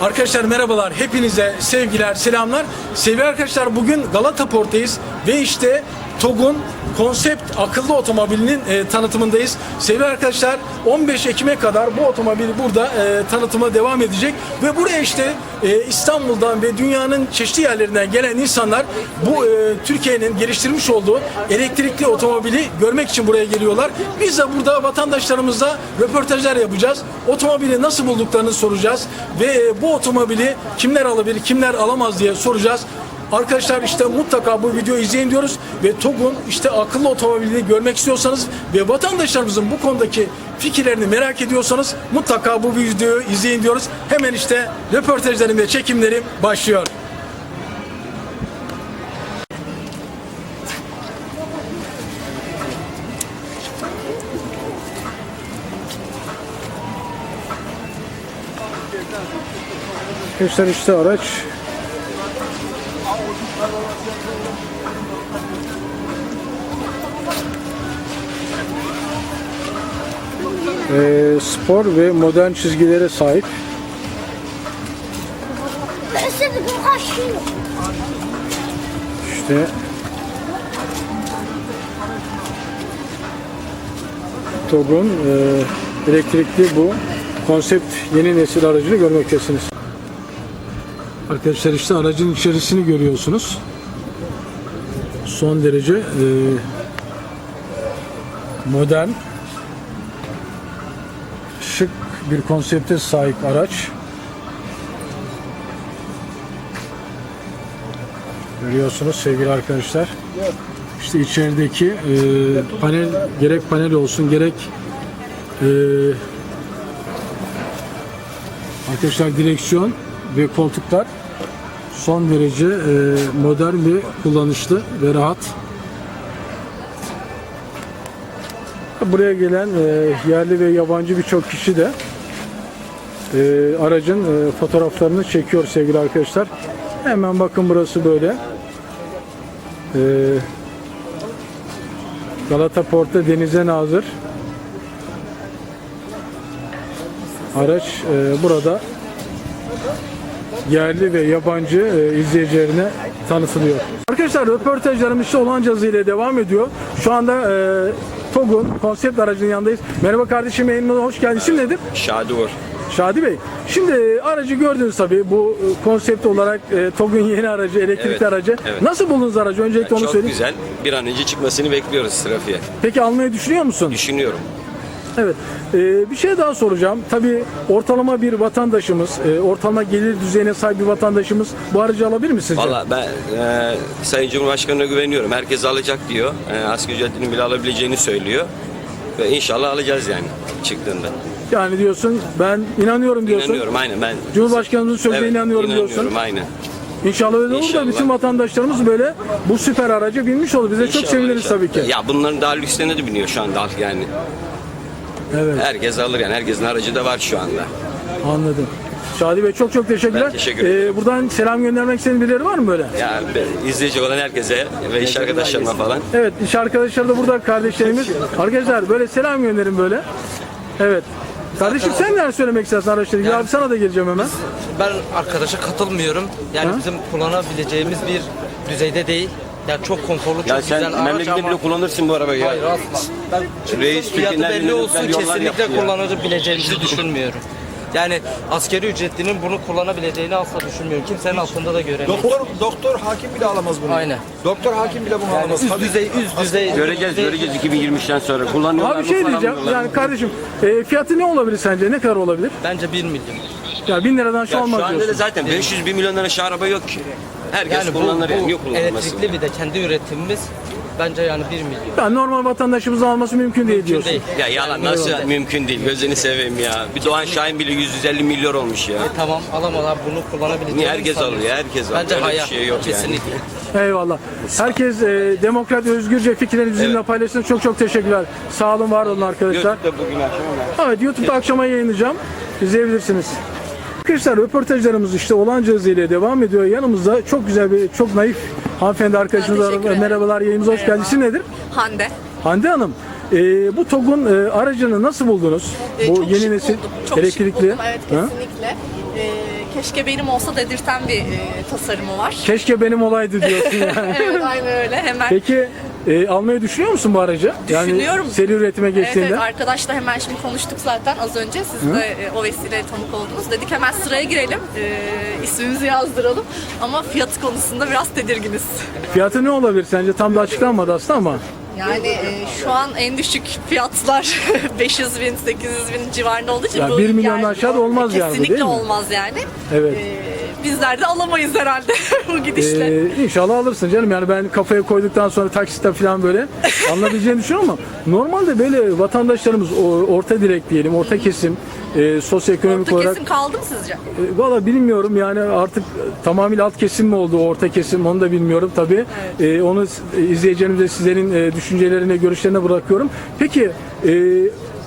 Arkadaşlar merhabalar. Hepinize sevgiler, selamlar. Sevgili arkadaşlar bugün Galata Port'tayız ve işte TOG'un konsept akıllı otomobilinin e, tanıtımındayız. Sevgili arkadaşlar 15 Ekim'e kadar bu otomobil burada e, tanıtıma devam edecek ve buraya işte e, İstanbul'dan ve dünyanın çeşitli yerlerinden gelen insanlar bu e, Türkiye'nin geliştirmiş olduğu elektrikli otomobili görmek için buraya geliyorlar. Biz de burada vatandaşlarımızla röportajlar yapacağız. Otomobili nasıl bulduklarını soracağız ve e, bu otomobili kimler alabilir, kimler alamaz diye soracağız. Arkadaşlar işte mutlaka bu videoyu izleyin diyoruz ve TOG'un işte akıllı otomobilini görmek istiyorsanız ve vatandaşlarımızın bu konudaki fikirlerini merak ediyorsanız mutlaka bu videoyu izleyin diyoruz. Hemen işte röportajlarım ve çekimlerim başlıyor. Arkadaşlar işte araç e, spor ve modern çizgilere sahip. İşte TOG'un e, elektrikli bu konsept yeni nesil aracını görmektesiniz. Arkadaşlar işte aracın içerisini görüyorsunuz. Son derece e, modern şık bir konsepte sahip araç. Görüyorsunuz sevgili arkadaşlar. İşte içerideki e, panel gerek panel olsun gerek e, arkadaşlar direksiyon ve koltuklar son derece e, modern ve kullanışlı ve rahat. Buraya gelen e, yerli ve yabancı birçok kişi de e, aracın e, fotoğraflarını çekiyor sevgili arkadaşlar. Hemen bakın burası böyle. E, Galata Port'ta denize nazır. Araç e, burada yerli ve yabancı e, izleyicilerine tanıtılıyor. Arkadaşlar röportajlarımız işte olan ile devam ediyor. Şu anda e, TOG'un konsept aracının yanındayız. Merhaba kardeşim yayınına hoş geldin. İsim nedir? Şadi Uğur. Şadi Bey. Şimdi e, aracı gördünüz tabii. Bu e, konsept olarak e, TOG'un yeni aracı, elektrikli Evet, aracı. evet. Nasıl buldunuz aracı? Öncelikle onu Çok söyleyeyim. güzel. Bir an önce çıkmasını bekliyoruz trafiğe. Peki almayı düşünüyor musun? Düşünüyorum. Evet. Ee, bir şey daha soracağım. Tabii ortalama bir vatandaşımız, e, ortalama gelir düzeyine sahip bir vatandaşımız bu aracı alabilir mi sizce? Valla ben e, Sayın Cumhurbaşkanı'na güveniyorum. Herkes alacak diyor. E, asgari ücretinin bile alabileceğini söylüyor. Ve inşallah alacağız yani çıktığında. Yani diyorsun ben inanıyorum diyorsun. İnanıyorum aynen ben. Cumhurbaşkanımızın sözüne Evet, inanıyorum, diyorsun. inanıyorum aynen. İnşallah öyle olur da İnşallah. bütün vatandaşlarımız böyle bu süper araca binmiş olur. Biz de çok İnşallah, seviniriz inşallah. tabii ki. Ya bunların daha lükslerine de biniyor şu anda yani. Evet Herkes alır yani. Herkesin aracı da var şu anda. anladım. Şadi Bey çok çok teşekkürler. Ben teşekkür ederim. Ee, buradan selam göndermek istediğin birileri var mı böyle? Ya izleyecek olan herkese ve iş arkadaşlarıma falan. Evet iş arkadaşları da burada kardeşlerimiz. Arkadaşlar böyle selam gönderin böyle. Evet. Kardeşim sen neler söylemek istersin araçla ilgili? Abi sana da geleceğim hemen. Ben arkadaşa katılmıyorum. Yani Ha? bizim kullanabileceğimiz bir düzeyde değil. Yani çok konforlu, çok Ya sen güzel araç memlekette ama... bile kullanırsın bu arabayı ya. Hayır asla. Ben Reis fiyatı Türkiye'den belli olsun yollar kesinlikle yaptı ya. kullanabileceğimizi düşünmüyorum. Yani askeri ücretlinin bunu kullanabileceğini asla düşünmüyorum. Kimsenin altında da göremiyorum. Doktor doktor hakim bile alamaz bunu. Aynen. Doktor hakim bile bunu Yani alamaz. üst Tabii. düzey, üst düzey. Göreceğiz, göreceğiz 2023'ten sonra. Kullanıyorlar Abi mı, şey diyeceğim. kullanmıyorlar Yani mı? kardeşim e, fiyatı ne olabilir sence? Ne kadar olabilir? Bence 1 milyon. Ya bin liradan şu Ya olmaz şu anda da zaten 500 bin milyondan aşağı araba yok ki. Herkes Yani bu, kullanır yani. Niye bu kullanılmasın? elektrikli bir de kendi üretimimiz bence yani 1 milyon. Yani normal vatandaşımızın alması mümkün değil diyorsun. değil. Ya yalan nasıl mümkün değil. Gözünü seveyim ya. Bir Doğan Şahin bile 150 milyon olmuş ya. E tamam alamadan bunu kullanabileceğini Niye herkes alıyor? Herkes alıyor. Bence Öyle bir hayal. şey yok yani. kesinlikle. Eyvallah. Herkes e, demokrat özgürce fikirlerini bizimle Evet. paylaşsın. Çok çok teşekkürler. Sağ olun, var olun arkadaşlar. YouTube'da bugün akşam Evet YouTube'da akşama yayınlayacağım. İzleyebilirsiniz. Arkadaşlar röportajlarımız işte olanca hızıyla devam ediyor. Yanımızda çok güzel bir, çok naif hanımefendi arkadaşımız var. Teşekkür ederim. Merhabalar, yayınımıza hoş geldiniz. İsim nedir? Hande. Hande Hanım, e, bu TOG'un e, aracını nasıl buldunuz? Ee, bu çok yeni şık nesil buldum. Çok elektrikli. Şık buldum, evet Ha? kesinlikle. Ee, keşke benim olsa dedirten bir e, tasarımı var. Keşke benim olaydı diyorsun yani. evet aynen öyle hemen. Peki e, almayı düşünüyor musun bu aracı? Düşünüyorum. Yani seri üretime Evet, geçtiğinde. evet arkadaşla hemen şimdi konuştuk zaten az önce siz de e, o vesileyle tanık oldunuz. Dedik hemen sıraya girelim, e, ismimizi yazdıralım ama fiyat konusunda biraz tedirginiz. Fiyatı ne olabilir sence? Tam da açıklanmadı aslında ama. Yani e, şu an en düşük fiyatlar 500 bin, 800 bin civarında olduğu için Ya bu bir milyondan yani aşağıda olmaz yani Kesinlikle değil mi? olmaz yani. Evet. E, bizler de alamayız herhalde bu gidişle. Ee, inşallah alırsın canım. Yani ben kafaya koyduktan sonra taksitte falan böyle anlayabileceğini düşünüyorum ama normalde böyle vatandaşlarımız orta direk diyelim, orta kesim, e, sosyoekonomik Orta olarak kesim kaldı mı sizce? E, Valla bilmiyorum yani artık tamamıyla alt kesim mi oldu orta kesim onu da bilmiyorum tabii. E, onu s- e, izleyicilerimize sizlerin e, düşüncelerine görüşlerine bırakıyorum. Peki e,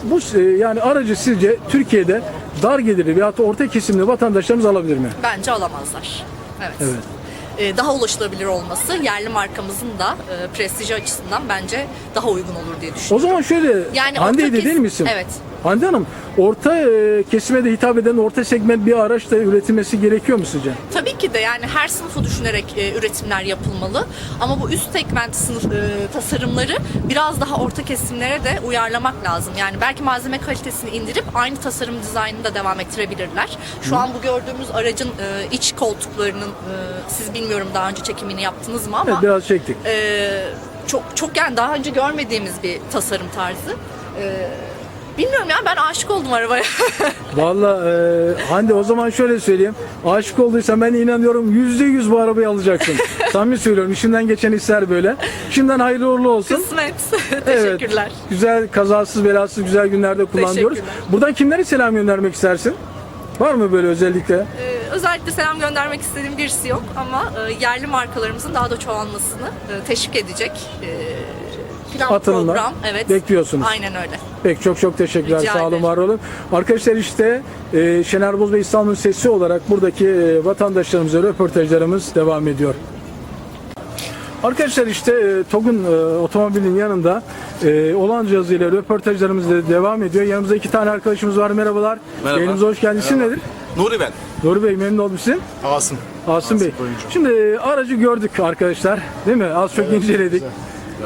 bu e, yani aracı sizce Türkiye'de dar gelirli veyahut da orta kesimli vatandaşlarımız alabilir mi? Bence alamazlar. Evet. Evet. Ee, daha ulaşılabilir olması yerli markamızın da e, prestiji açısından bence daha uygun olur diye O düşünüyorum. zaman şöyle Yani Hande'ydi orta kes- değil misin? Evet. Hande Hanım orta e, kesime de hitap eden orta segment bir araç da üretilmesi gerekiyor mu sizce? Tabii ki de yani her sınıfı düşünerek e, üretimler yapılmalı. Ama bu üst segment sınıf e, tasarımları biraz daha orta kesimlere de uyarlamak lazım. Yani belki malzeme kalitesini indirip aynı tasarım dizaynını da devam ettirebilirler. Şu an bu gördüğümüz aracın e, iç koltuklarının e, siz bilmiyorum daha önce çekimini yaptınız mı ama Evet biraz çektik. Ee, çok çok yani daha önce görmediğimiz bir tasarım tarzı. Ee, bilmiyorum ya ben aşık oldum arabaya. Valla e, Hande o zaman şöyle söyleyeyim. Aşık olduysan ben inanıyorum yüzde yüz bu arabayı alacaksın. Samimi söylüyorum. İşimden geçen hisler böyle. Şimdiden hayırlı uğurlu olsun. Kısmet. Teşekkürler. Güzel kazasız belasız güzel günlerde kullan diyoruz. Teşekkürler. Buradan kimlere selam göndermek istersin? Var mı böyle özellikle? Ee, özellikle selam göndermek istediğim birisi yok ama e, yerli markalarımızın daha da çoğalmasını e, teşvik edecek e, plan Atılımlar program. Evet. bekliyorsunuz. Aynen öyle. Peki çok çok teşekkürler. Rica Sağ olun, ederim. var olun. Arkadaşlar işte e, Şener Boz ve İstanbul Sesi olarak buradaki e, vatandaşlarımıza röportajlarımız devam ediyor. Arkadaşlar işte e, TOG'un e, otomobilin yanında e, olan cihazıyla röportajlarımız da devam ediyor. Yanımızda iki tane arkadaşımız var. Merhabalar. Merhaba. Yayınımıza hoş geldiniz. İsim nedir? Nuri ben. Doğru Bey memnun oldum sizin. Asım. Asım Bey. Koyuncu. Şimdi e, aracı gördük arkadaşlar. Değil mi? Az çok inceledik.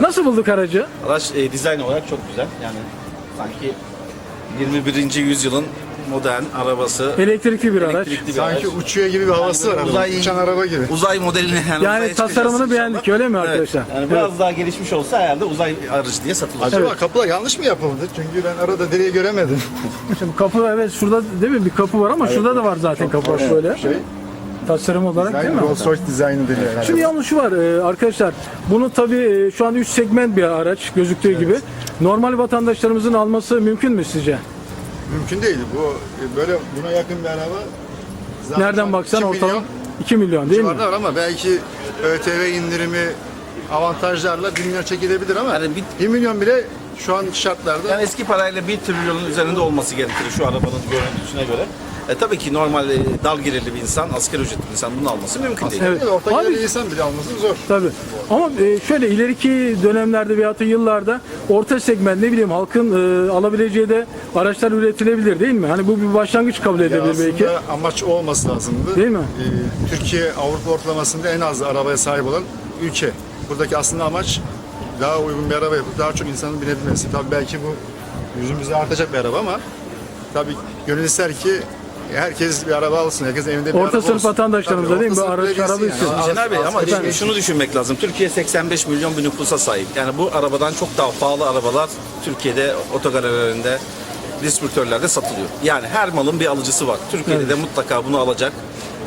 Nasıl bulduk aracı? Araç e, dizayn olarak çok güzel. Yani sanki 21. yüzyılın modern arabası. Elektrikli bir araç. Elektrikli bir Sanki araç. uçuyor gibi bir havası var. Uzay- Uçan araba gibi. Uzay modeline yani, Yani uzaya tasarımını çıkacağız beğendik, inşallah. öyle mi Evet. arkadaşlar? Yani biraz daha gelişmiş olsa herhalde uzay aracı diye satılacak. Acaba Evet. kapılar yanlış mı yapıldı? Çünkü ben arada direği göremedim. Şimdi kapı evet şurada değil mi bir kapı var ama şurada da var zaten kapı şöyle. Şey, Tasarım olarak değil mi? Rolls Royce dizaynı deniyor herhalde. Şimdi yalnız şu var e, arkadaşlar. Bunu tabii e, şu anda 3 segment bir araç gözüktüğü gibi. Normal vatandaşlarımızın alması mümkün mü sizce? Mümkün değil. Bu e, böyle buna yakın bir araba. zaten Nereden an baksan 2 ortalama milyon 2 milyon değil mi? civarında var ama belki ÖTV indirimi avantajlarla 1 milyon çekilebilir ama Yani 1 milyon bile şu an şartlarda Yani eski parayla 1 trilyonun üzerinde olması gerekir şu arabanın görüntüsüne göre. E, tabii ki normal e, dal gelirli bir insan, asgari ücretli bir insan bunu alması mümkün değil. Evet. orta Abi- gelirli insan bile alması zor. Tabii. Ama e, şöyle ileriki dönemlerde veyahut da yıllarda orta segment ne bileyim halkın e, alabileceği de araçlar üretilebilir değil mi? Hani bu bir başlangıç kabul Ya edilebilir aslında belki. amaç o olması lazımdı. Değil mi? Ee, Türkiye Avrupa ortalamasında en az arabaya sahip olan ülke. Buradaki aslında amaç daha uygun bir araba yapıp daha çok insanın binebilmesi. Tabii belki bu yüzümüzde artacak bir araba ama tabii gönül ister ki herkes bir araba alsın. Herkes evinde bir Orta araba sınıf olsun. vatandaşlarımıza Tabii, değil mi? orta Bu sınıf araç bile araba bilsin istiyor. yani. Cenab Bey ama şimdi ücret- şunu düşünmek lazım. Türkiye 85 milyon bir nüfusa sahip. Yani bu arabadan çok daha pahalı arabalar Türkiye'de otogalerilerinde, distribütörlerde satılıyor. Yani her malın bir alıcısı var. Türkiye'de de mutlaka bunu alacak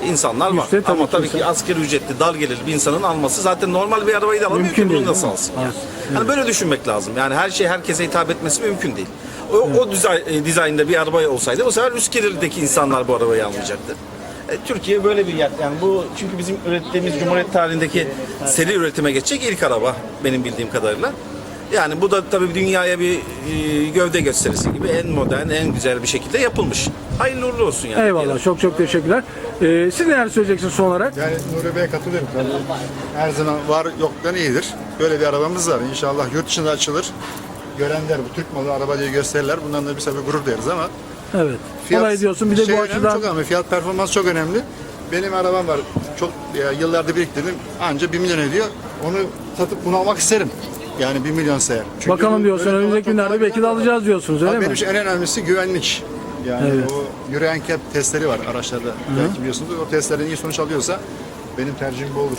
insanlar var. Yüzde tabii Ama ki tabii ki asgari ücretli, dar gelirli bir insanın alması zaten normal bir arabayı da alamıyor Mümkün ki değil, bunu nasıl değil mi? alsın yani. Yani böyle düşünmek lazım. Yani her şey herkese hitap etmesi mümkün değil. O, o dizayn, e, dizaynda bir araba olsaydı bu sefer üst gelirdeki insanlar bu arabayı almayacaktı. E, Türkiye böyle bir yer. Yani bu çünkü bizim ürettiğimiz Cumhuriyet tarihindeki seri üretime geçecek ilk araba benim bildiğim kadarıyla. Yani bu da tabii dünyaya bir e, gövde gösterisi gibi en modern, en güzel bir şekilde yapılmış. Hayırlı uğurlu olsun yani. Eyvallah çok çok teşekkürler. E, siz neler söyleyeceksiniz son olarak? Yani Nuri Bey'e katılıyorum. Tabii her zaman var yoktan iyidir. Böyle bir arabamız var. İnşallah yurt dışında açılır. Görenler bu Türk malı araba diye gösterirler. Bundan da bir sebebi gurur deriz ama Evet. Kolay diyorsun. Bir de şey bu açıdan çok önemli. Fiyat performans çok önemli. Benim arabam var. Çok ya, yıllarda biriktirdim. Anca 1 milyon ediyor. Onu satıp bunu almak isterim. Yani 1 milyon. Çünkü bakalım diyorsun. Önümüzdeki günlerde belki de alacağız diyorsunuz öyle Abi mi? benim için en önemlisi güvenlik. Yani Evet. o yürüyen cap testleri var araçlarda. Belki biliyorsunuz. O testlerden iyi sonuç alıyorsa benim tercihim bu olur.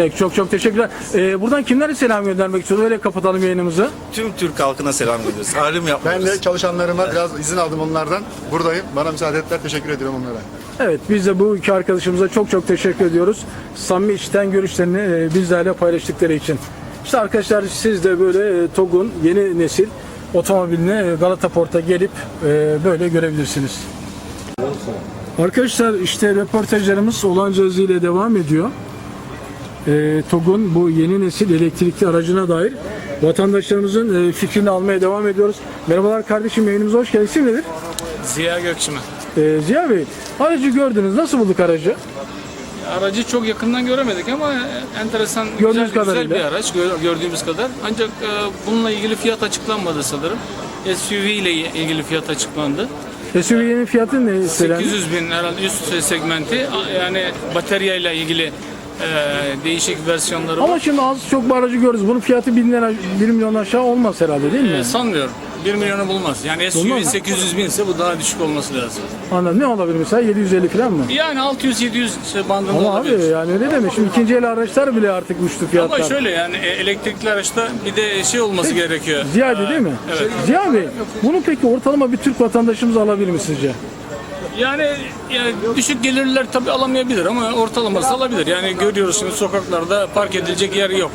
Peki çok çok teşekkürler. Ee, buradan kimlere selam göndermek istiyoruz? Öyle kapatalım yayınımızı. Tüm Türk halkına selam gönderiyoruz. Ayrım Ben yapmıyoruz. de çalışanlarıma biraz izin aldım onlardan. Buradayım. Bana müsaade ettiler. Teşekkür ediyorum onlara. Evet biz de bu iki arkadaşımıza çok çok teşekkür ediyoruz. Samimi içten görüşlerini e, bizlerle paylaştıkları için. İşte arkadaşlar siz de böyle e, TOG'un yeni nesil otomobiline e, Galata Port'a gelip e, böyle görebilirsiniz. Arkadaşlar işte röportajlarımız olanca hızıyla devam ediyor. E, TOG'un bu yeni nesil elektrikli aracına dair vatandaşlarımızın e, fikrini almaya devam ediyoruz. Merhabalar kardeşim yayınımıza hoş geldiniz. İsim nedir? Ziya Gökçümen. E, Ziya Bey aracı gördünüz. Nasıl bulduk aracı? Aracı çok yakından göremedik ama enteresan Gördüğünüz güzel, güzel bir araç gö- gördüğümüz kadar. Ancak e, bununla ilgili fiyat açıklanmadı sanırım. SUV ile ilgili fiyat açıklandı. SUV'nin fiyatı ne? Selen? 800 bin herhalde üst segmenti yani bataryayla ilgili e, değişik versiyonları var. Ama şimdi az çok bir aracı görürüz. Bunun fiyatı 1 milyon, 1 milyon aşağı olmaz herhalde değil mi? E, sanmıyorum. 1 milyonu bulmaz. Yani SUV Bulmaz mı? 800 bin ise bu daha düşük olması lazım. Anladım. Ne olabilir mesela? 750 falan mı? Yani 600-700 bandında Ama olabilir. abi yani öyle deme. Şimdi ikinci el araçlar bile artık uçtu fiyatlar. Ama şöyle yani e, elektrikli araçta bir de şey olması gerekiyor. Ziyade değil mi? Evet. Ziya Bey, bunu peki ortalama bir Türk vatandaşımız alabilir mi sizce? Yani, yani düşük gelirler tabii alamayabilir ama ortalaması alabilir. Yani görüyoruz şimdi sokaklarda park edilecek yer yok.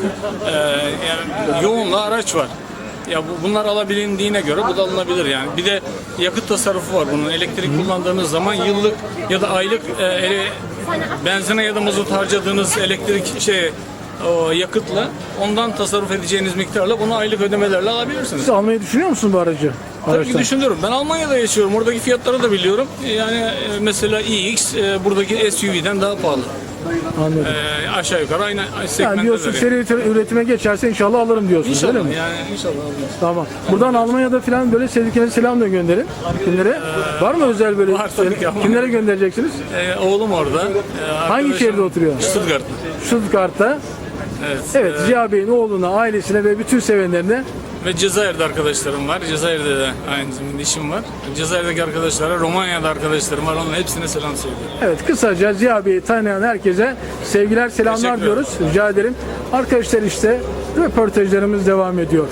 Ee, yani yoğunla araç var. Ya bu, bunlar alabilindiğine göre bu da alınabilir yani. Bir de yakıt tasarrufu var bunun. Elektrik kullandığınız zaman yıllık ya da aylık e, ele- benzine ya da mazot harcadığınız elektrik şey o yakıtla ondan tasarruf edeceğiniz miktarla bunu aylık ödemelerle alabilirsiniz. Siz almayı düşünüyor musunuz bu aracı? Tabii ki düşünüyorum. Ben Almanya'da yaşıyorum. Oradaki fiyatları da biliyorum. Yani e, mesela iX e, buradaki SUV'den daha pahalı. Anladım. E, aşağı yukarı aynı aynı Yani segmentte. diyorsun seri üret- üretime geçerse inşallah alırım diyorsunuz öyle İnşallah mi? yani inşallah alırız. Tamam. Buradan Almanya'da falan böyle sevdiklerine selam da gönderin. Kimlere? var mı özel böyle? Ee, var tabii ki ama- Kimlere göndereceksiniz? E, oğlum orada. E, Hangi şehirde oturuyor? Stuttgart'ta. Stuttgart'ta. Evet. Evet, Ziya Bey'in oğluna, ailesine ve bütün sevenlerine Ve Cezayir'de arkadaşlarım var. Cezayir'de de aynı zamanda işim var. Cezayir'deki arkadaşlara, Romanya'da arkadaşlarım var. Onların hepsine selam söylüyorum. Evet kısaca Ziya Bey'i tanıyan herkese sevgiler selamlar diyoruz. Rica ederim. Arkadaşlar işte röportajlarımız devam ediyor.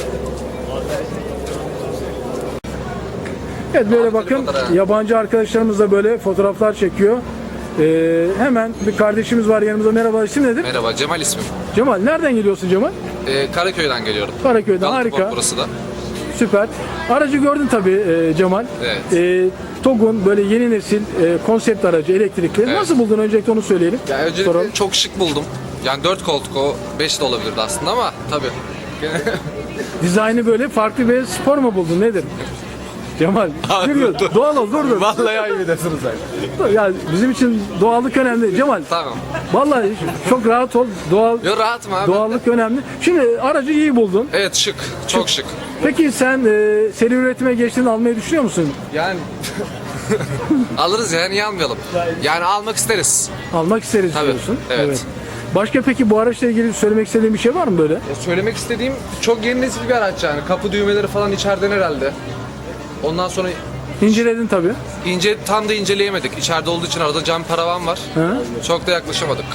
Evet böyle bakın yabancı arkadaşlarımız da böyle fotoğraflar çekiyor. Ee, hemen bir kardeşimiz var yanımızda. Merhaba isim nedir? Merhaba Cemal ismim. Cemal. Nereden geliyorsun Cemal? Ee, Karaköy'den geliyorum. Karaköy'den Galata harika. Burası da. Süper. Aracı gördün tabii e, Cemal. Evet. E, TOG'un böyle yeni nesil e, konsept aracı elektrikli. Evet. Nasıl buldun öncelikle onu söyleyelim. Ya öncelikle Soralım. çok şık buldum. Yani 4 koltuk o 5 de olabilirdi aslında ama tabii. Dizaynı böyle farklı bir spor mu buldun nedir? Cemal, gülüyor. Doğal ol, dur dur. Vallahi ayıp edersiniz Dur, Ya bizim için doğallık önemli. Cemal, Tamam. vallahi çok rahat ol. Doğal, Yo rahatım abi. doğallık önemli. Şimdi aracı iyi buldun. Evet şık. Çok şık. Peki sen e, seri üretime geçtiğinde almayı düşünüyor musun? Yani alırız ya niye almayalım? Yani almak isteriz. Almak isteriz Tabii, diyorsun. evet. Başka peki bu araçla ilgili söylemek istediğin bir şey var mı böyle? Ya söylemek istediğim çok yeni nesil bir araç yani. Kapı düğmeleri falan içeriden herhalde. Ondan sonra İnceledin tabii. ince tam da inceleyemedik. İçeride olduğu için arada cam paravan var. Ha? Çok da yaklaşamadık.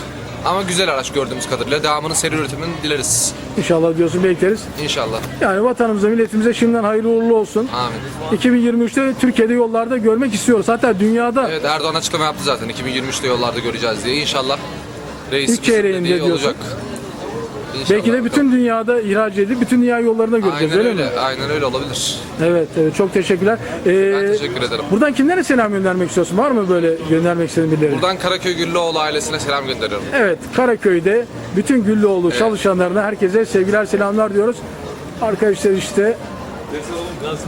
Ama güzel araç gördüğümüz kadarıyla. Devamını seri üretimini dileriz. İnşallah diyorsun bekleriz. İnşallah. Yani vatanımıza, milletimize şimdiden hayırlı uğurlu olsun. Amin. 2023'te Türkiye'de yollarda görmek istiyoruz. Hatta dünyada Evet Erdoğan açıklama yaptı zaten 2023'te yollarda göreceğiz diye. İnşallah reis İlk çeyreğinde iyi diyorsun. olacak. İnşallah. belki de bütün dünyada ihraç edilip bütün dünya yollarında göreceğiz Aynen öyle, öyle. mi? Aynen öyle olabilir. Evet, evet çok teşekkürler. Ee, Ben teşekkür ederim. Buradan kimlere selam göndermek istiyorsun? Var mı böyle göndermek istediğin birileri? Buradan Karaköy Güllüoğlu ailesine selam gönderiyorum. Evet, Karaköy'de bütün Güllüoğlu çalışanlarına herkese sevgiler selamlar diyoruz. Arkadaşlar işte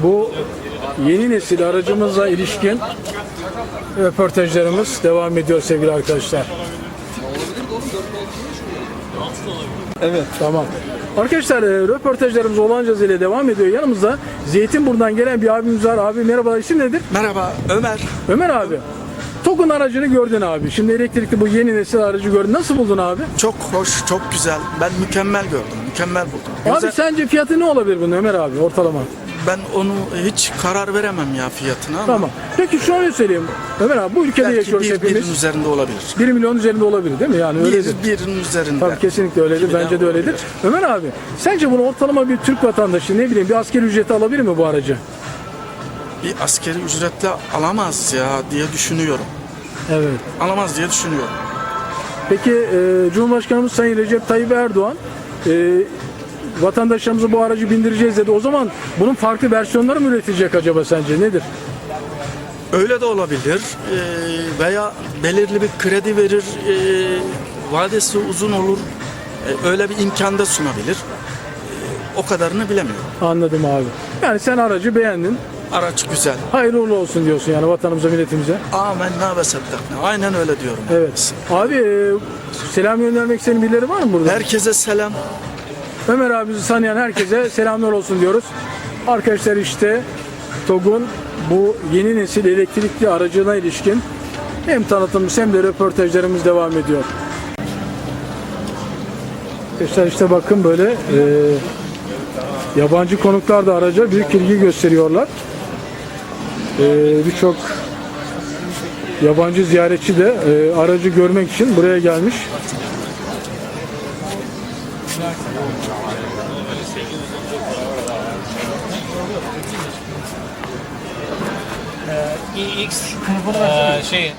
bu yeni nesil aracımızla ilişkin röportajlarımız devam ediyor sevgili arkadaşlar. Evet tamam. Arkadaşlar e, röportajlarımız olanca ile devam ediyor. Yanımızda Zeytinburnu'dan gelen bir abimiz var. Abi merhaba isim nedir? Merhaba Ömer. Ömer abi. TOG'un aracını gördün abi. Şimdi elektrikli bu yeni nesil aracı gördün. Nasıl buldun abi? Çok hoş, çok güzel. Ben mükemmel gördüm, mükemmel buldum. Abi Güzel. sence fiyatı ne olabilir bunun Ömer abi ortalama? Ben onu hiç karar veremem ya fiyatına ama Tamam. Peki şöyle söyleyeyim. Ömer abi bu ülkede belki yaşıyoruz bir, hepimiz. birin üzerinde olabilir. 1 milyon üzerinde olabilir değil mi? Yani öyledir. Bir, birin üzerinde. Tabii kesinlikle öyledir. Gibi Bence de öyledir. Ömer abi sence bunu ortalama bir Türk vatandaşı ne bileyim bir askeri ücreti alabilir mi bu aracı? Bir askeri ücretle alamaz ya diye düşünüyorum. Evet. Alamaz diye düşünüyorum. Peki e, Cumhurbaşkanımız Sayın Recep Tayyip Erdoğan e, vatandaşlarımıza bu aracı bindireceğiz dedi. O zaman bunun farklı versiyonları mı üretilecek acaba sence? Nedir? Öyle de olabilir Ee, veya belirli bir kredi verir, ee, vadesi uzun olur, Ee, öyle bir imkan da sunabilir. O kadarını bilemiyorum. Anladım abi. Yani sen aracı beğendin. Araç güzel. Hayırlı uğurlu olsun diyorsun yani vatanımıza, milletimize. Amenna ve saddakna. Aynen öyle diyorum. Evet. Abi e, selam göndermek isteyen birileri var mı burada? Herkese selam. Ömer abimizi tanıyan herkese selamlar olsun diyoruz. Arkadaşlar işte TOG'un bu yeni nesil elektrikli aracına ilişkin hem tanıtımımız hem de röportajlarımız devam ediyor. Arkadaşlar işte bakın böyle e, yabancı konuklar da araca büyük ilgi gösteriyorlar. E, Birçok yabancı ziyaretçi de e, aracı görmek için buraya gelmiş. iX şey